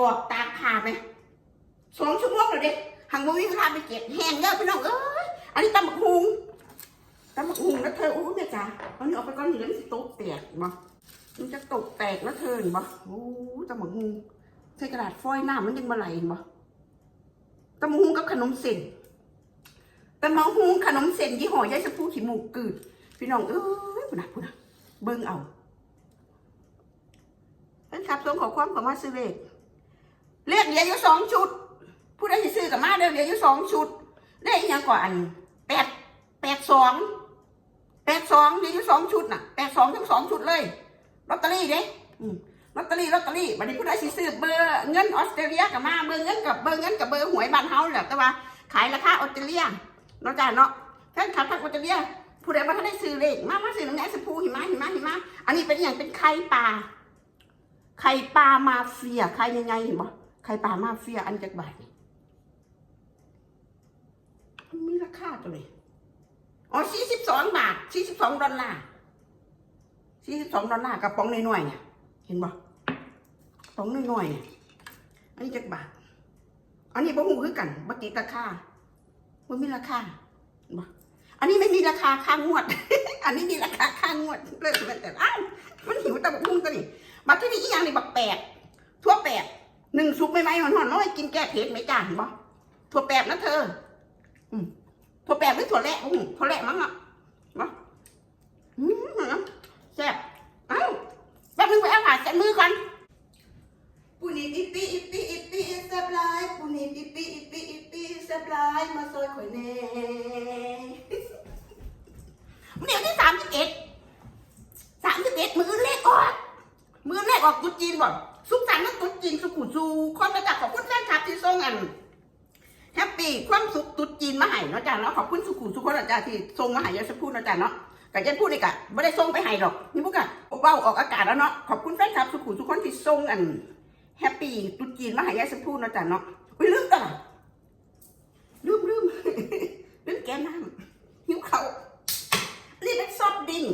ออกตากผ่าไหมสองชั่วโมงแล้วเด็กหังบ่มีเวลาไปเก็บแห้งแล้วพี่น้องเอ้ยอันนี้ตำบักหุงตำบักหุงนะเธออู้แม่จ๋าเอานี่ออกไปก่อนนี่แล้วมันสิตกแตกบ่มันจะตกแตกนะเธอเห็นบ่โอ้ตำบักหุงใส่กระดาษฟอยล์หน้ามันยังบ่ไหลเห็นบ่ตำมะฮุงกับขนมเส้นตำมะฮุงขนมเส้นยี่ห้อยายสะพูขี้หมูกืดพี่น้องเอ้ยพูดนะพูดนะเบิ่งเอาท่านครับส่งขอความขอมาซื้อเลข เลขเหลืออยู่สองชุด ผู้ใดสิซื้อกับมาเด้อเหลืออยู่สองชุดเลขอีหยังก่อนอันแปดแปดสองแปดสองเหลืออยู่สองชุดน่ะแปดสองทั้งสองชุดเลยลอตเตอรี่เด้อืมลอตเตอรี่ลอตเตอรี่บัดนี้ผู้ใดสิซื้อเบอร์เงินออสเตรเลียกับมาเบอร์เงินกับเบอร์เงินกับเบอร์หวยบ้านเฮาแหละแต่ว่าขายราคาออสเตรเลียเนาะจ้าเนาะแฟนคลับทางออสเตรเลียผู้ใดบ่ทันได้ซื้อเลขมามาซื้อน้ำแหนสพูหิมะหิมะหิมะอันนี้เป็นอย่างเป็นไข่ปลาไข่ปลามาเฟียไข่ยังไงเห็นบ่ ไข่ปลามาเฟียอันจักบาทมันมีราคาตัวนี้อ๋อ42บสองบาท42ดอลลาร์42ดอลลาร์กระป๋องน้อยๆเนี่ย เห็นบ่สองน่อยๆเนี่ยอันนี้จักบาท อันนี้บ่หูคือกันบ่ติดราคาบ่มีราคาบ่อันนี้ไม่มีราคาค่างวด อันนี้มีราคาค่างวดเลิกมันแต่อ้าวมันหิวแต่บักหุ่งตัวนี้บักที่นี่อีหยังนี่บักแปดทั่วแปด หนึ่งซุปไม่ไหมหอนๆน้อยกินแก้เผ็ดไหมจ้าเห็นบ่ถั่วแปบนะเธออืถั่วแปบหรือถั่วแระอืมถั่วแระมั้งอะบ่แซ่บเอ้าแป๊บนึงไปเอาผ้าเช็ดมือก่อนปูนิดอีปีอีปีอีปีสับลายปูนิดอีปีอีปีอีปีสับลายมาซอยข่อยแน่เดี๋ยวที่สามสิบเอ็ดสามสิบเอ็ดมือเลขออกมือเลขออกตุ๊ดจีนบ่ ตุ๊ดจีนสุขุจูคนมาจากขอบคุณแฟนคลับที่ส่งอันแฮปปี้ความสุขตุ๊ดจีนมาให้เนาะจ้ะเนาะขอบคุณสุขุทุกคนนะจ้ะที่ส่งมาให้ยาสัพูดเนาะจ้ะเนาะแต่ยันพูดนี่กะไม่ได้ส่งไปให้หรอกนี่พวกกะเบ้าออกอากาศแล้วเนาะขอบคุณแฟนคลับสุขุทุกคนที่ส่งอันแฮปปี้ตุ๊จีนมาใหายายสมพูนเนาะจ้ะเนาะอุ้ยลืมตวละลืมลืมลืมแกน้ำหิวเขานี่เป็นซอสดิ้ง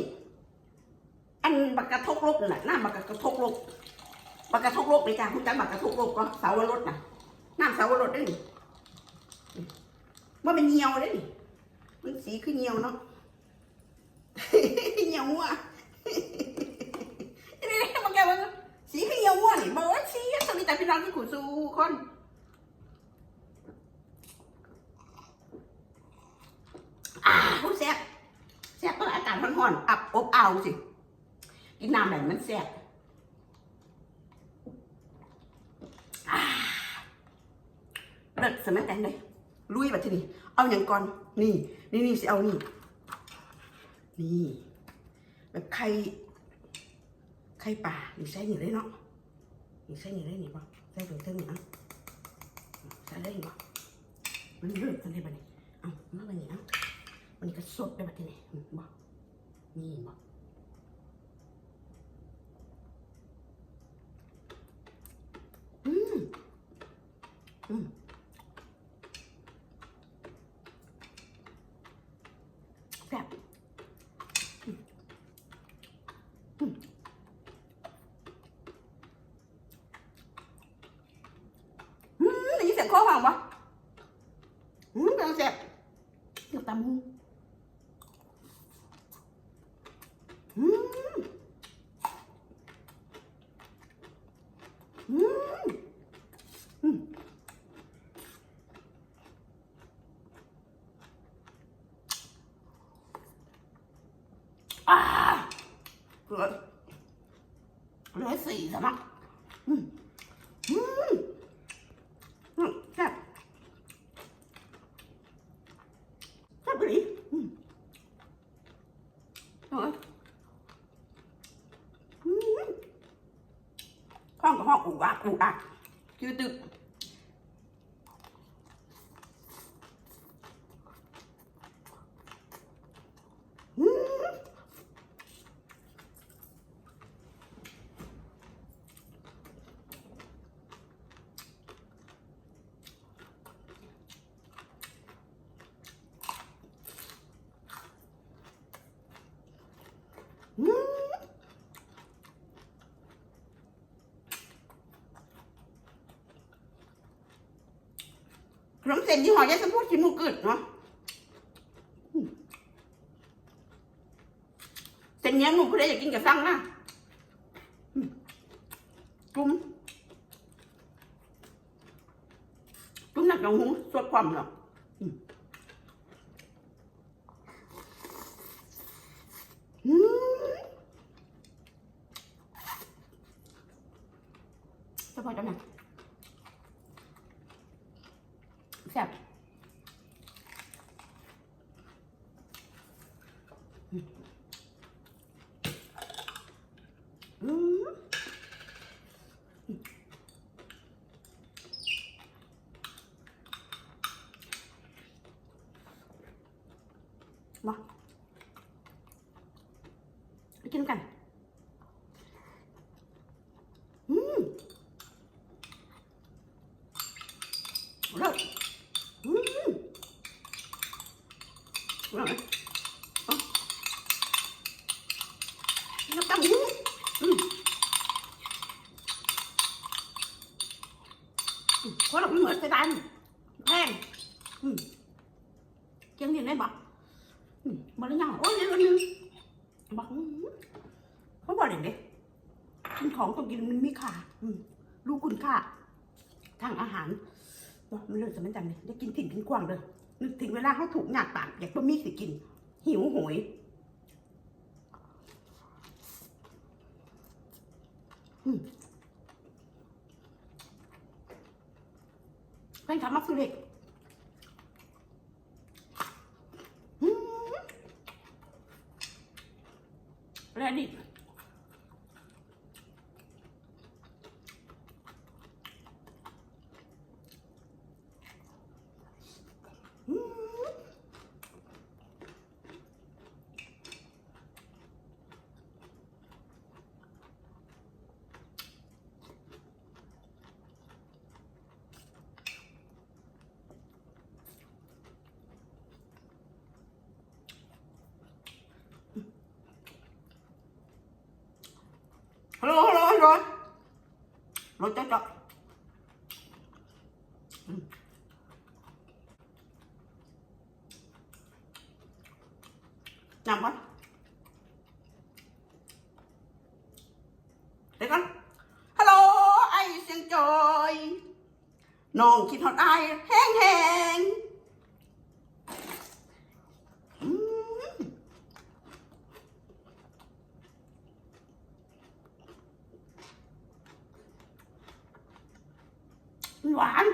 อันบักกระทกลกนั่นแหน้ำบักกระทกลก บักกระทุกโลกไปจ้าคุณจังบักกระทุกโลกก็เสาวรสนะน้ำเสาวรสได้นี่ว่าเป็นเหี่ยวได้นี่มันสีคือเหี่ยวเนาะเหี่ยวอะนี่ๆมันแกว่าสีเขียวม่วนบอกว่าสีสวิตาพี่น้องที่ขู่สู้คนอ่าผู้แซ่บแซ่บเพราะอากาศร้อนๆอับอบอ้าวสิกินน้ำไหนมันแซ่บอ่า เลิศสมัยแต่งเลยลุยแบบที่นี่เอาอย่างก่อน นี่ นี่นี่สิเอานี่ นี่ แบบไข่ ไข่ป่านี่ใส่หนีได้เนาะนี่ใส่หนีได้หนีป่ะใส่ถึงเท่งนี่อะใส่ได้หนีป่ะมันเลือดกันได้ป่ะนี่เอามาป่ะนี่เอ้ามันนี่ก็สดได้ป่ะทีนี่บ่นี่บ่อืมอืมแซ่บ อื มได้ยินเสียงโค้งฟังปะอืมเป็นเสียงเกี่ยวตามหูอืมอืมอืมอ่าเหลือเห้องกับห้องอู่อะอู่อะคือตึก ขนมเส้นยี่ห้อยายสมพูดชิมูกึดเนาะเส้นเนี้ยหมูผู้ใดอยากกินกับสั่งนะจุ้มจุ้มหนักหนองหูสดความเนาะอืมอืมเฉพาะจังหนัก แซ่บอืมมาไปกินกัน อืม เลิศอืมอร่อยเอาน้ำตาลอืมอืมเราไม่เหมือนกันแพงอืมเจียงได้ปะอืมาแล้วยังโอ้ยเดี๋ยวนึงบอกเขาบอกเลยเด็กินของต้องกินมันมีค่ารู้คุณค่าทางอาหาร เนามันเลยจะไม่จำเลยได้กินถิ่นกินกวางเลย นึกถึงเวลาเขาถูกหยาดปากอยากบะมีสิกิน หิวโหยอืมเป็นคำมักสุเล็กแล้วดิอืมฮัลโหลฮัลโหลฮัลโหล รถจ๊อกจ๊อกอืมนำก่อนเดี๋ยวก่อนฮัลโหลไอเสียงจอยน้องคิดฮอดไอายแห้งแห้งๆอืมหวาน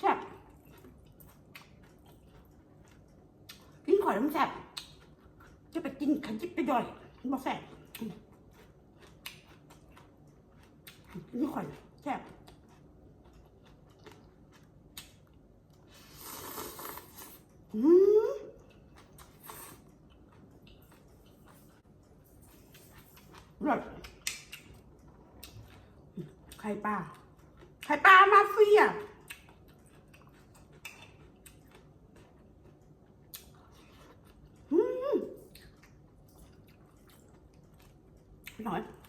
แซ่บกินข่ อยมันแซ่บจะไปกินขยิบไปย่อยมันบ่แซ่บอืมกินข่อยแซ่บอืมรสไข่ปลาไข่ปลามาเฟีย right.